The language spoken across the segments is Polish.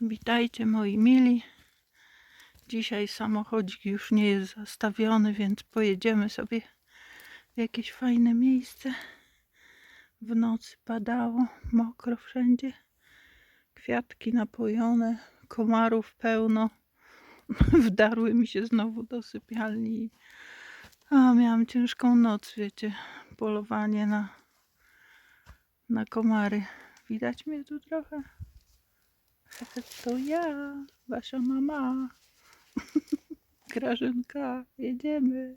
Witajcie moi mili. Dzisiaj samochodzik już nie jest zastawiony, więc pojedziemy sobie w jakieś fajne miejsce. W nocy padało, mokro wszędzie. Kwiatki napojone, komarów pełno. Wdarły mi się znowu do sypialni. A, miałam ciężką noc, wiecie. Polowanie na, na komary. Widać mnie tu trochę? To ja, wasza mama. Grażynka, jedziemy.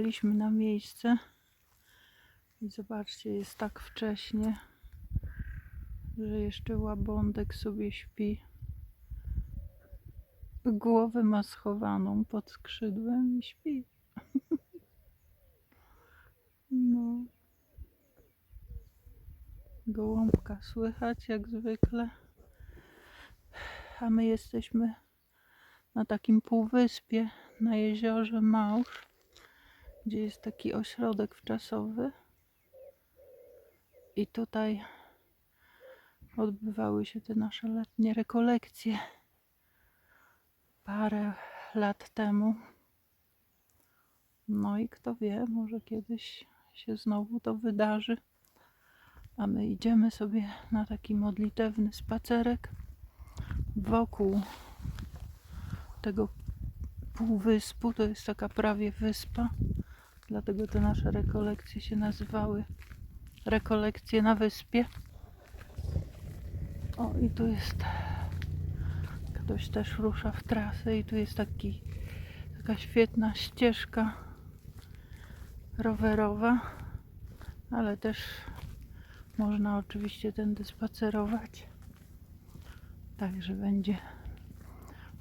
I dojechaliśmy na miejsce. I zobaczcie, jest tak wcześnie, że jeszcze łabądek sobie śpi. Głowę ma schowaną pod skrzydłem i śpi. No. Gołąbka słychać jak zwykle. A my jesteśmy na takim półwyspie na jeziorze Małż, gdzie jest taki ośrodek wczasowy. I tutaj odbywały się te nasze letnie rekolekcje parę lat temu. No i kto wie, może kiedyś się znowu to wydarzy. A my idziemy sobie na taki modlitewny spacerek wokół tego półwyspu. To jest taka prawie wyspa. Dlatego te nasze rekolekcje się nazywały rekolekcje na wyspie. O i tu jest ktoś też rusza w trasę i tu jest taki taka świetna ścieżka rowerowa, ale też można oczywiście tędy spacerować. Także będzie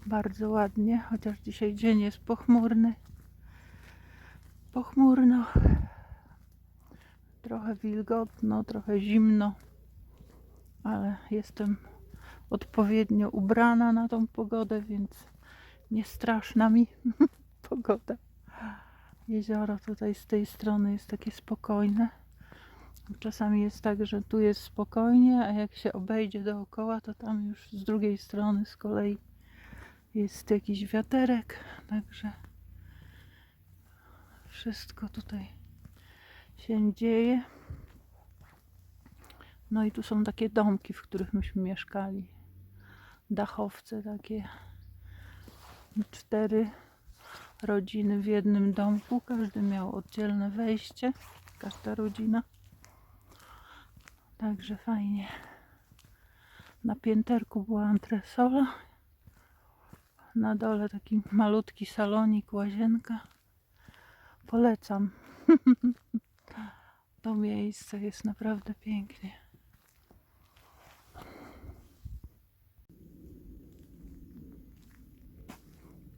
bardzo ładnie, chociaż dzisiaj dzień jest pochmurny. Pochmurno. Trochę wilgotno, trochę zimno, ale jestem odpowiednio ubrana na tą pogodę, więc nie straszna mi pogoda. Jezioro tutaj z tej strony jest takie spokojne. Czasami jest tak, że tu jest spokojnie, a jak się obejdzie dookoła, to tam już z drugiej strony z kolei jest jakiś wiaterek, także wszystko tutaj się dzieje. No i tu są takie domki, w których myśmy mieszkali. Dachowce takie. Cztery rodziny w jednym domku. Każdy miał oddzielne wejście. Każda rodzina. Także fajnie. Na pięterku była antresola. Na dole taki malutki salonik, łazienka. Polecam. To miejsce jest naprawdę pięknie.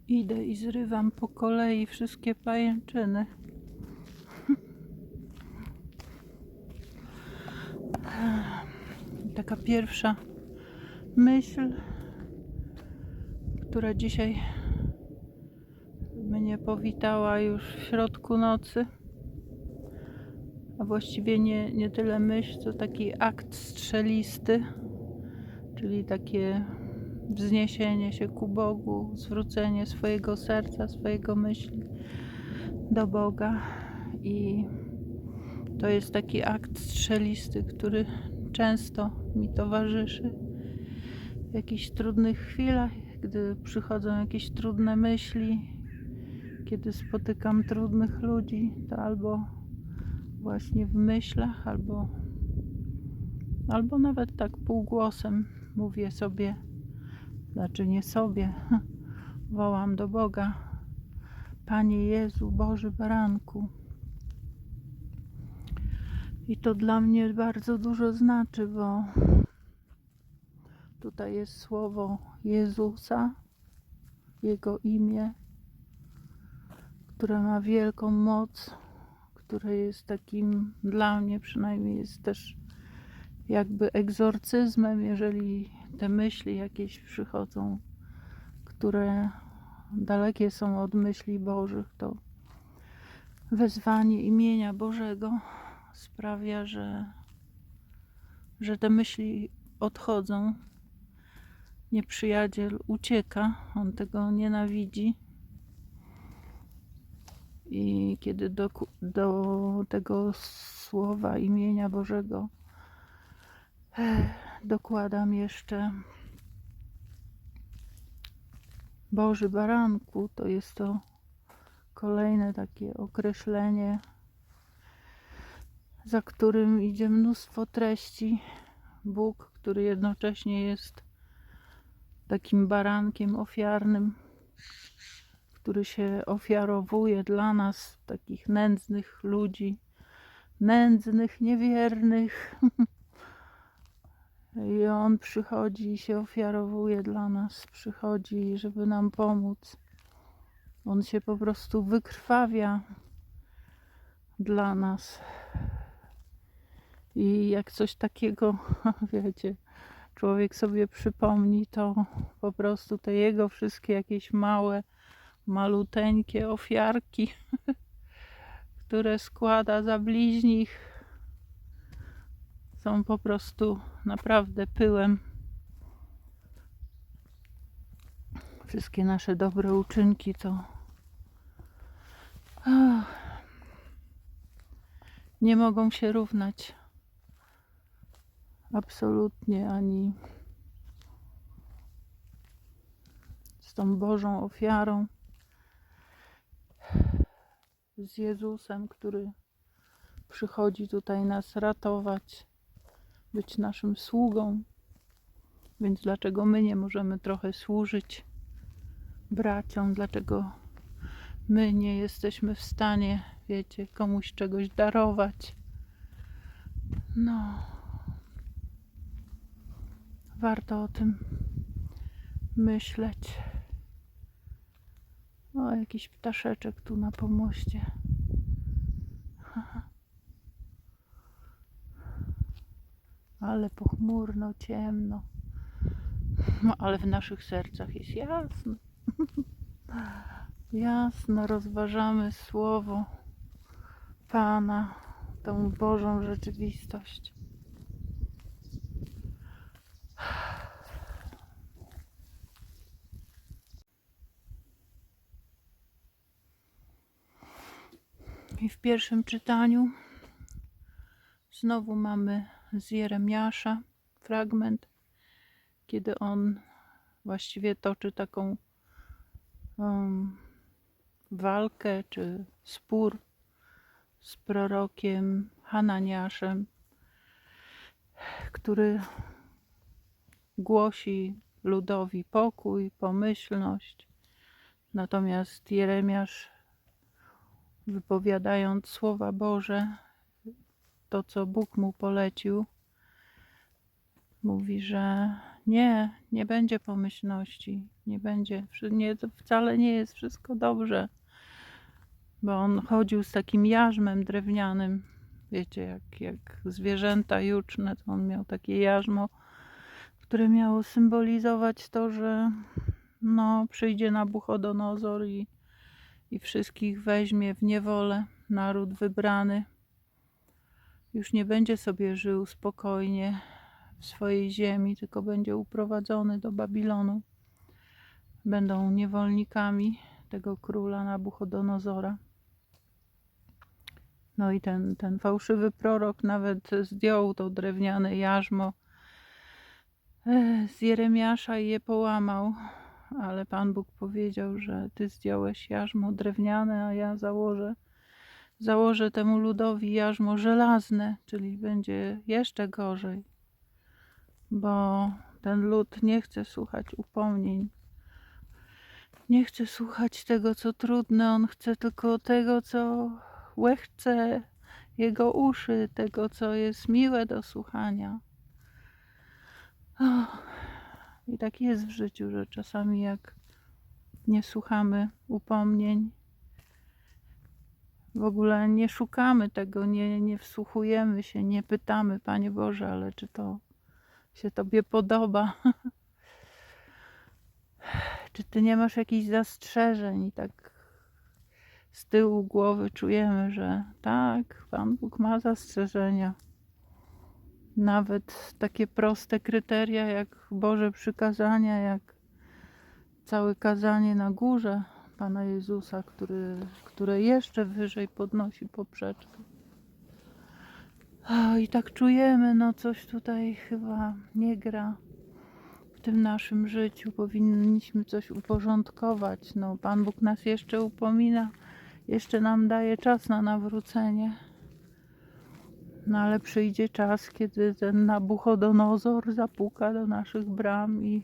Idę i zrywam po kolei wszystkie pajęczyny. Taka pierwsza myśl, która dzisiaj mnie powitała już w środku nocy. A właściwie nie, nie tyle myśl, co taki akt strzelisty, czyli takie wzniesienie się ku Bogu, zwrócenie swojego serca, swojego myśli do Boga. I to jest taki akt strzelisty, który często mi towarzyszy w jakichś trudnych chwilach, gdy przychodzą jakieś trudne myśli, kiedy spotykam trudnych ludzi, to albo właśnie w myślach, albo, albo nawet tak półgłosem mówię sobie, znaczy nie sobie, wołam do Boga, Panie Jezu, Boży Baranku. I to dla mnie bardzo dużo znaczy, bo tutaj jest słowo Jezusa, Jego imię, które ma wielką moc, które jest takim, dla mnie przynajmniej jest też jakby egzorcyzmem, jeżeli te myśli jakieś przychodzą, które dalekie są od myśli Bożych, to wezwanie imienia Bożego sprawia, że, że te myśli odchodzą. Nieprzyjaciel ucieka, on tego nienawidzi. I kiedy do, do tego słowa imienia Bożego eh, dokładam jeszcze Boży Baranku, to jest to kolejne takie określenie, za którym idzie mnóstwo treści. Bóg, który jednocześnie jest takim barankiem ofiarnym, który się ofiarowuje dla nas, takich nędznych ludzi, nędznych, niewiernych. I On przychodzi i się ofiarowuje dla nas, przychodzi, żeby nam pomóc. On się po prostu wykrwawia dla nas. I jak coś takiego, wiecie, człowiek sobie przypomni, to po prostu te jego wszystkie jakieś małe, maluteńkie ofiarki, które składa za bliźnich, są po prostu naprawdę pyłem. Wszystkie nasze dobre uczynki to ach, nie mogą się równać absolutnie ani z tą Bożą ofiarą, z Jezusem, który przychodzi tutaj nas ratować, być naszym sługą. Więc dlaczego my nie możemy trochę służyć braciom? Dlaczego my nie jesteśmy w stanie, wiecie, komuś czegoś darować? No, warto o tym myśleć. O, jakiś ptaszeczek tu na pomoście. Ale pochmurno, ciemno. No, ale w naszych sercach jest jasno. Jasno rozważamy słowo Pana, tą Bożą rzeczywistość. I w pierwszym czytaniu znowu mamy z Jeremiasza fragment, kiedy on właściwie toczy taką um, walkę czy spór z prorokiem Hananiaszem, który głosi ludowi pokój, pomyślność. Natomiast Jeremiasz wypowiadając słowa Boże, to co Bóg mu polecił, mówi, że nie, nie będzie pomyślności, nie będzie, nie, to wcale nie jest wszystko dobrze, bo on chodził z takim jarzmem drewnianym, wiecie, jak, jak zwierzęta juczne, to on miał takie jarzmo, które miało symbolizować to, że no, przyjdzie Nabuchodonozor i i wszystkich weźmie w niewolę. Naród wybrany. Już nie będzie sobie żył spokojnie w swojej ziemi, tylko będzie uprowadzony do Babilonu. Będą niewolnikami tego króla Nabuchodonozora. No i ten, ten fałszywy prorok nawet zdjął to drewniane jarzmo z Jeremiasza i je połamał. Ale Pan Bóg powiedział, że ty zdjąłeś jarzmo drewniane, a ja założę, założę temu ludowi jarzmo żelazne, czyli będzie jeszcze gorzej. Bo ten lud nie chce słuchać upomnień. Nie chce słuchać tego, co trudne, on chce tylko tego, co łechce jego uszy, tego, co jest miłe do słuchania. Och, I tak jest w życiu, że czasami jak nie słuchamy upomnień, w ogóle nie szukamy tego, nie, nie wsłuchujemy się, nie pytamy, Panie Boże, ale czy to się Tobie podoba? czy Ty nie masz jakichś zastrzeżeń? I tak z tyłu głowy czujemy, że tak, Pan Bóg ma zastrzeżenia. Nawet takie proste kryteria jak Boże przykazania, jak całe kazanie na górze Pana Jezusa, który, które jeszcze wyżej podnosi poprzeczkę. O, I tak czujemy, no coś tutaj chyba nie gra w tym naszym życiu. Powinniśmy coś uporządkować. No, Pan Bóg nas jeszcze upomina, jeszcze nam daje czas na nawrócenie. No ale przyjdzie czas, kiedy ten Nabuchodonozor zapuka do naszych bram i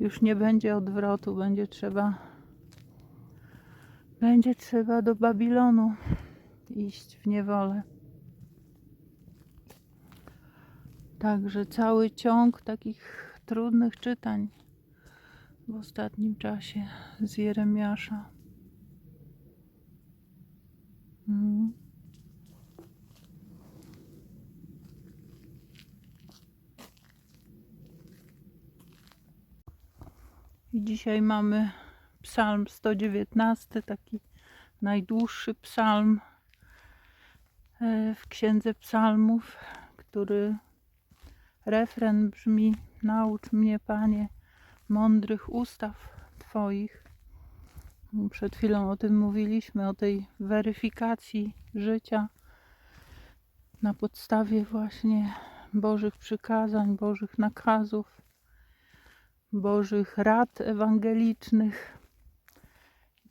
już nie będzie odwrotu, będzie trzeba będzie trzeba do Babilonu iść w niewolę. Także cały ciąg takich trudnych czytań w ostatnim czasie z Jeremiasza. Mm. I dzisiaj mamy psalm 119, taki najdłuższy psalm e, w Księdze Psalmów, który refren brzmi: Naucz mnie, Panie, mądrych ustaw Twoich. Przed chwilą o tym mówiliśmy, o tej weryfikacji życia na podstawie właśnie Bożych przykazań, Bożych nakazów, Bożych rad ewangelicznych.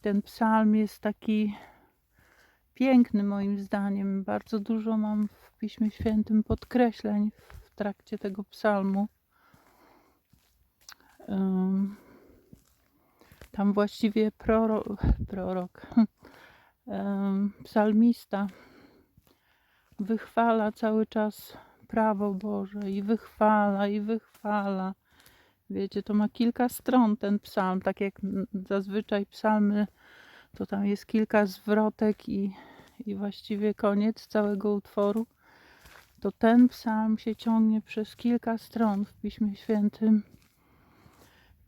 Ten psalm jest taki piękny moim zdaniem. Bardzo dużo mam w Piśmie Świętym podkreśleń w trakcie tego psalmu. Tam właściwie prorok, prorok psalmista wychwala cały czas prawo Boże i wychwala, i wychwala. Wiecie, to ma kilka stron ten psalm, tak jak zazwyczaj psalmy, to tam jest kilka zwrotek i, i właściwie koniec całego utworu. To ten psalm się ciągnie przez kilka stron w Piśmie Świętym.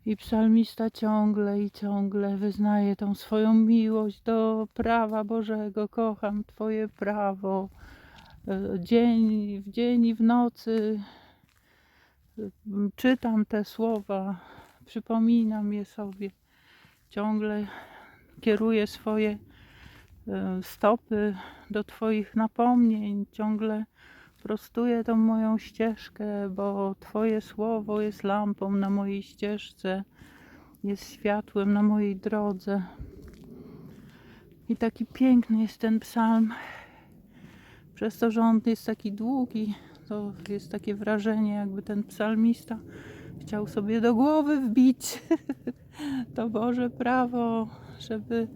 I psalmista ciągle i ciągle wyznaje tą swoją miłość do prawa Bożego. Kocham Twoje prawo. E, Dzień w dzień i w nocy czytam te słowa, przypominam je sobie, ciągle kieruję swoje e, stopy do Twoich napomnień, ciągle prostuję tą moją ścieżkę, bo Twoje słowo jest lampą na mojej ścieżce, jest światłem na mojej drodze. I taki piękny jest ten psalm, przez to, że on jest taki długi, to jest takie wrażenie, jakby ten psalmista chciał sobie do głowy wbić to Boże prawo, żeby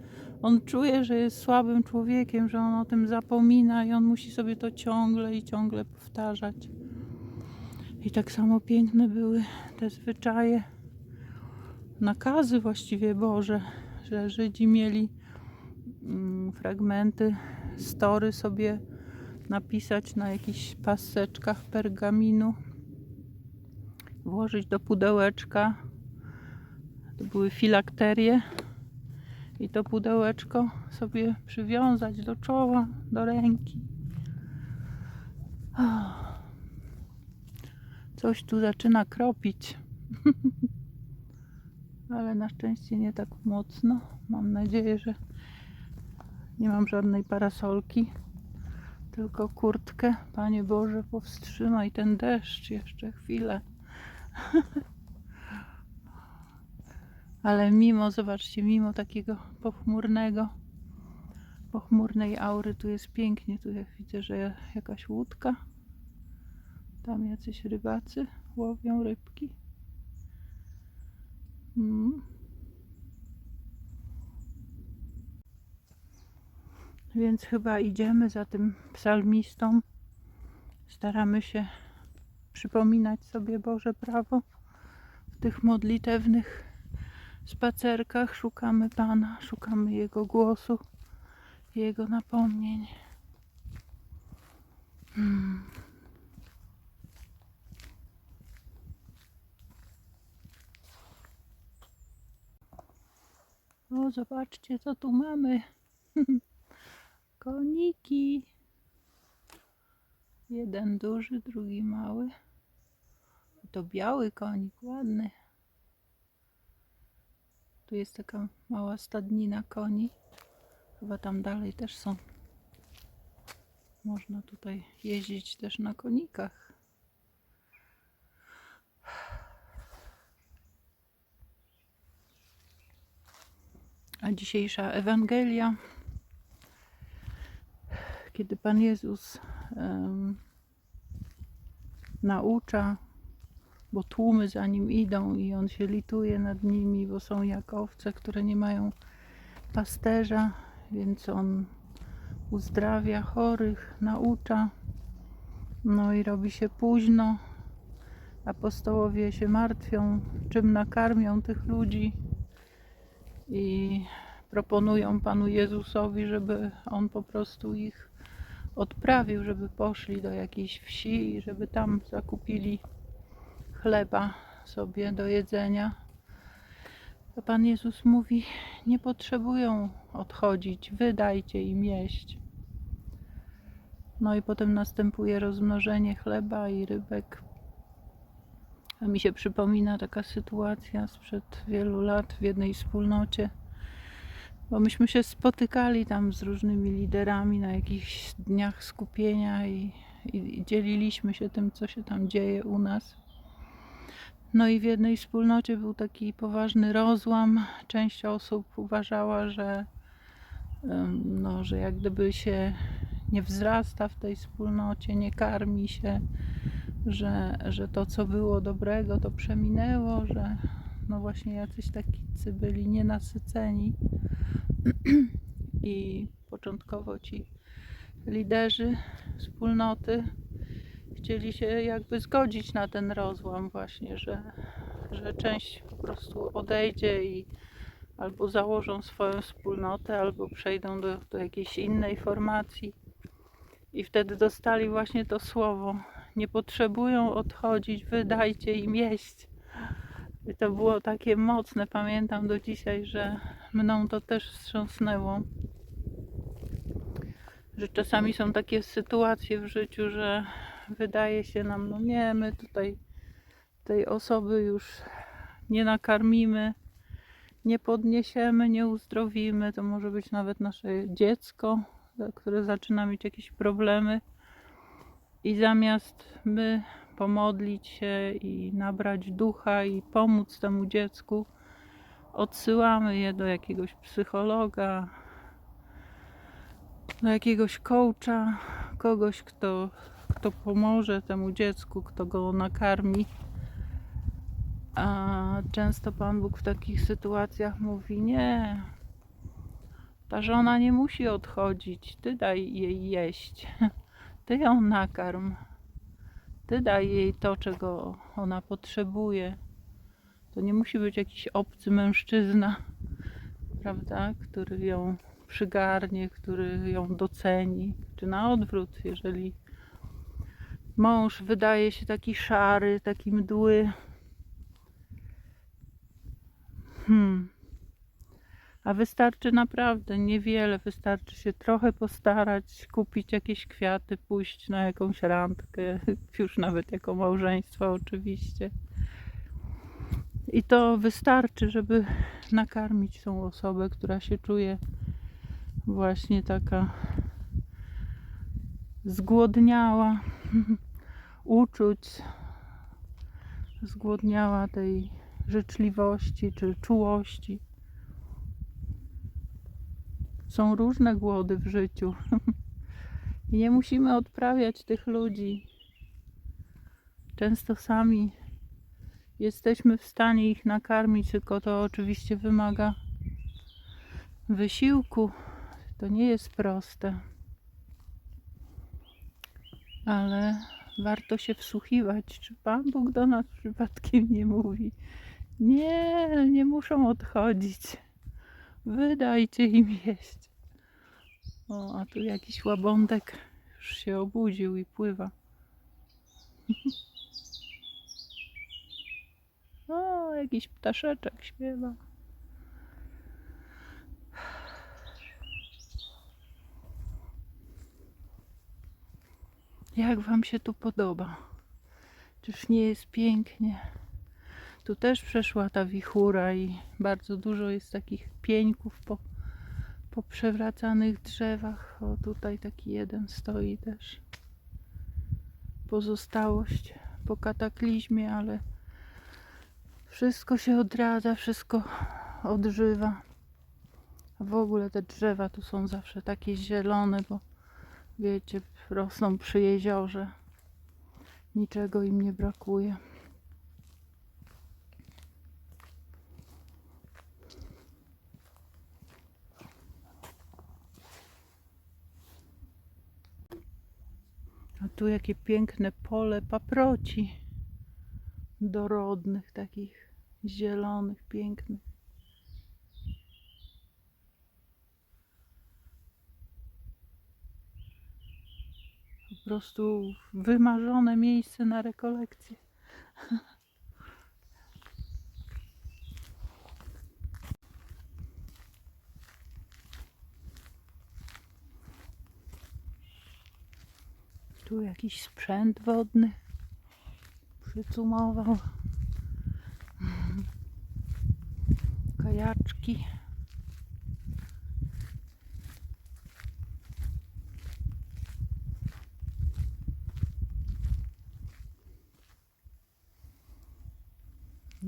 on czuje, że jest słabym człowiekiem, że on o tym zapomina i on musi sobie to ciągle i ciągle powtarzać. I tak samo piękne były te zwyczaje, nakazy właściwie Boże, że Żydzi mieli mm, fragmenty, story sobie napisać na jakichś paseczkach pergaminu, włożyć do pudełeczka. To były filakterie i to pudełeczko sobie przywiązać do czoła, do ręki. Coś tu zaczyna kropić. Ale na szczęście nie tak mocno. Mam nadzieję, że nie mam żadnej parasolki, tylko kurtkę. Panie Boże, powstrzymaj ten deszcz jeszcze chwilę. Ale mimo, zobaczcie, mimo takiego pochmurnego, pochmurnej aury, tu jest pięknie. Tu jak widzę, że jakaś łódka. Tam jacyś rybacy łowią rybki. Mm. Więc chyba idziemy za tym psalmistą. Staramy się przypominać sobie Boże prawo w tych modlitewnych spacerkach. Szukamy Pana, szukamy Jego głosu, Jego napomnień. Hmm. O, zobaczcie, co tu mamy. Koniki. Jeden duży, drugi mały. To biały konik, ładny. Tu jest taka mała stadnina koni. Chyba tam dalej też są. Można tutaj jeździć też na konikach. A dzisiejsza Ewangelia, kiedy Pan Jezus em, naucza, bo tłumy za Nim idą i On się lituje nad nimi, bo są jak owce, które nie mają pasterza, więc On uzdrawia chorych, naucza. No i robi się późno. Apostołowie się martwią, czym nakarmią tych ludzi i proponują Panu Jezusowi, żeby On po prostu ich odprawił, żeby poszli do jakiejś wsi i żeby tam zakupili chleba sobie do jedzenia. To Pan Jezus mówi, nie potrzebują odchodzić, wydajcie im jeść. No i potem następuje rozmnożenie chleba i rybek. A mi się przypomina taka sytuacja sprzed wielu lat w jednej wspólnocie, bo myśmy się spotykali tam z różnymi liderami na jakichś dniach skupienia i, i, dzieliliśmy się tym, co się tam dzieje u nas. No i w jednej wspólnocie był taki poważny rozłam. Część osób uważała, że, no, że jak gdyby się nie wzrasta w tej wspólnocie, nie karmi się, że, że to, co było dobrego, to przeminęło, że no właśnie jacyś takicy byli nienasyceni. I początkowo ci liderzy wspólnoty chcieli się jakby zgodzić na ten rozłam właśnie, że, że część po prostu odejdzie i albo założą swoją wspólnotę, albo przejdą do, do jakiejś innej formacji. I wtedy dostali właśnie to słowo. Nie potrzebują odchodzić, wydajcie im jeść. I to było takie mocne, pamiętam do dzisiaj, że mną to też wstrząsnęło. Że czasami są takie sytuacje w życiu, że wydaje się nam, no nie, my tutaj tej osoby już nie nakarmimy, nie podniesiemy, nie uzdrowimy. To może być nawet nasze dziecko, które zaczyna mieć jakieś problemy. I zamiast my pomodlić się i nabrać ducha i pomóc temu dziecku, odsyłamy je do jakiegoś psychologa, do jakiegoś coacha, kogoś, kto, kto pomoże temu dziecku, kto go nakarmi. A często Pan Bóg w takich sytuacjach mówi: Nie, ta żona nie musi odchodzić, ty daj jej jeść, ty ją nakarm, ty daj jej to, czego ona potrzebuje. To nie musi być jakiś obcy mężczyzna, prawda, który ją przygarnie, który ją doceni, czy na odwrót, jeżeli mąż wydaje się taki szary, taki mdły. Hmm. A wystarczy naprawdę niewiele, wystarczy się trochę postarać, kupić jakieś kwiaty, pójść na jakąś randkę, już nawet jako małżeństwo oczywiście. I to wystarczy, żeby nakarmić tą osobę, która się czuje właśnie taka zgłodniała uczuć, zgłodniała tej życzliwości czy czułości. Są różne głody w życiu. I nie musimy odprawiać tych ludzi. Często sami jesteśmy w stanie ich nakarmić, tylko to oczywiście wymaga wysiłku. To nie jest proste. Ale warto się wsłuchiwać, czy Pan Bóg do nas przypadkiem nie mówi. Nie, nie muszą odchodzić. Wydajcie im jeść. O, a tu jakiś łabądek już się obudził i pływa. O, jakiś ptaszeczek śpiewa. Jak Wam się tu podoba? Czyż nie jest pięknie? Tu też przeszła ta wichura i bardzo dużo jest takich pieńków po, po przewracanych drzewach. O, tutaj taki jeden stoi też. Pozostałość po kataklizmie, ale wszystko się odradza, wszystko odżywa. W ogóle te drzewa tu są zawsze takie zielone, bo wiecie, rosną przy jeziorze. Niczego im nie brakuje. A tu jakie piękne pole paproci dorodnych, takich zielonych, pięknych. Po prostu wymarzone miejsce na rekolekcję. Tu jakiś sprzęt wodny przycumował. Kajaczki.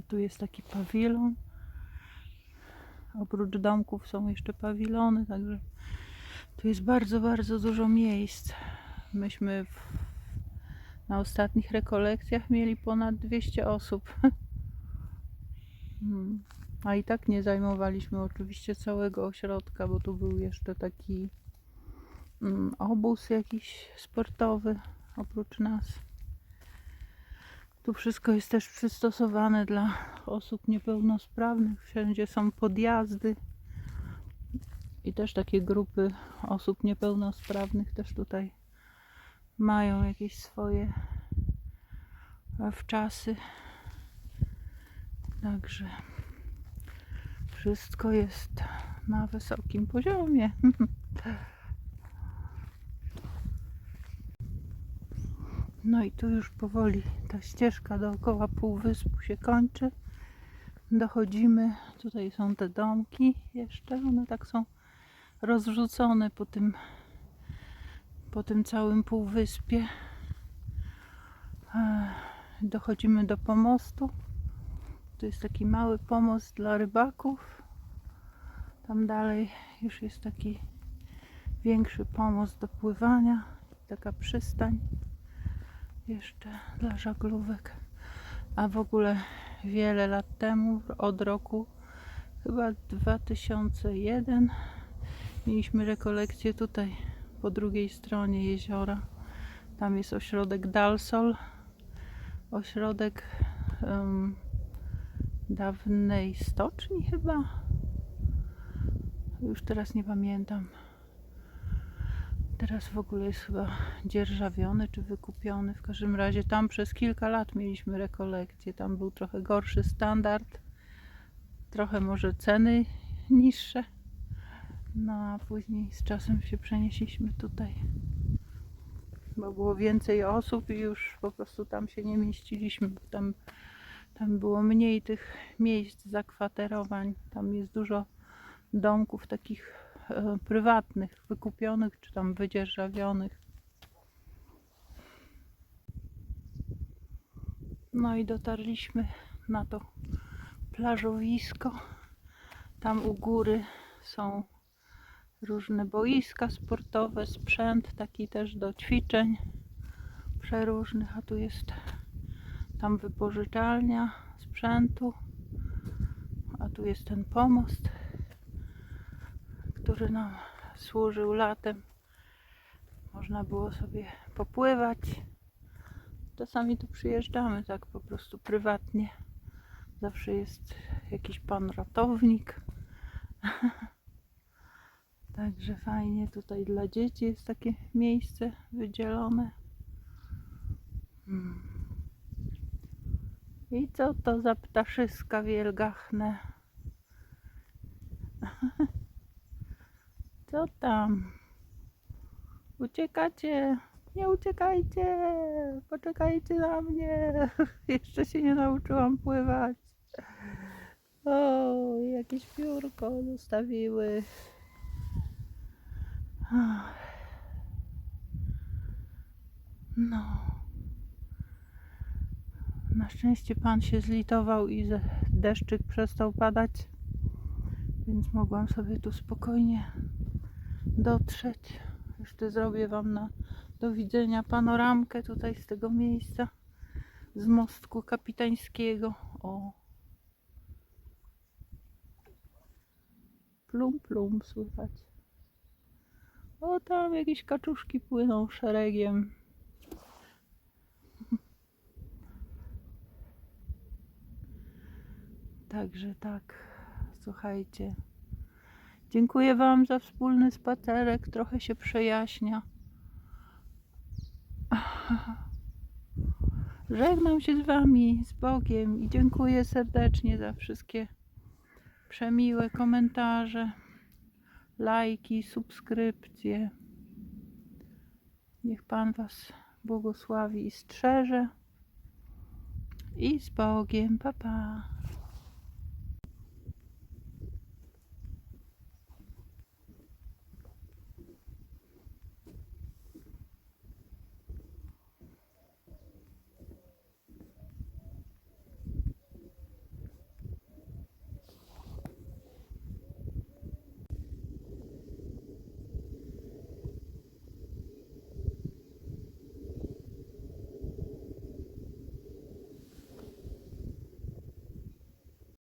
Tu jest taki pawilon. Oprócz domków są jeszcze pawilony, także tu jest bardzo, bardzo dużo miejsc. Myśmy w, na ostatnich rekolekcjach mieli ponad 200 osób. Mm. A i tak nie zajmowaliśmy oczywiście całego ośrodka, bo tu był jeszcze taki mm, obóz jakiś sportowy oprócz nas. Tu wszystko jest też przystosowane dla osób niepełnosprawnych. Wszędzie są podjazdy i też takie grupy osób niepełnosprawnych też tutaj mają jakieś swoje e, wczasy. Także wszystko jest na wysokim poziomie. No i tu już powoli ta ścieżka dookoła półwyspu się kończy. Dochodzimy, tutaj są te domki jeszcze, one tak są rozrzucone po tym, po tym całym półwyspie. Dochodzimy do pomostu. Tu jest taki mały pomost dla rybaków. Tam dalej już jest taki większy pomost do pływania, taka przystań jeszcze dla żaglówek. A w ogóle wiele lat temu, od roku chyba 2001, mieliśmy rekolekcję tutaj po drugiej stronie jeziora. Tam jest ośrodek Dalsol, ośrodek em, dawnej stoczni chyba. Już teraz nie pamiętam. Teraz w ogóle jest chyba dzierżawiony czy wykupiony. W każdym razie tam przez kilka lat mieliśmy rekolekcję. Tam był trochę gorszy standard. Trochę może ceny niższe. No a później z czasem się przenieśliśmy tutaj. Bo było więcej osób i już po prostu tam się nie mieściliśmy, bo tam, tam było mniej tych miejsc zakwaterowań. Tam jest dużo domków takich e, prywatnych, wykupionych czy tam wydzierżawionych. No i dotarliśmy na to plażowisko. Tam u góry są różne boiska sportowe, sprzęt taki też do ćwiczeń przeróżnych, a tu jest tam wypożyczalnia sprzętu, a tu jest ten pomost, który nam służył latem. Można było sobie popływać. Czasami tu przyjeżdżamy tak po prostu prywatnie. Zawsze jest jakiś pan ratownik. Także fajnie tutaj dla dzieci jest takie miejsce wydzielone. Mm. I co to za ptaszyska wielgachne? Co tam? Uciekacie? Nie uciekajcie! Poczekajcie na mnie! Jeszcze się nie nauczyłam pływać. O, jakieś piórko zostawiły. No. Na szczęście pan się zlitował i deszczyk przestał padać, więc mogłam sobie tu spokojnie dotrzeć. Jeszcze zrobię wam na do widzenia panoramkę tutaj z tego miejsca z mostku kapitańskiego. O. Plum plum słychać. O, tam jakieś kaczuszki płyną szeregiem. Także tak, słuchajcie. Dziękuję Wam za wspólny spacerek. Trochę się przejaśnia. Żegnam się z Wami, z Bogiem i dziękuję serdecznie za wszystkie przemiłe komentarze lajki, subskrypcje. Niech Pan Was błogosławi i strzeże. I z Bogiem, papa. Pa.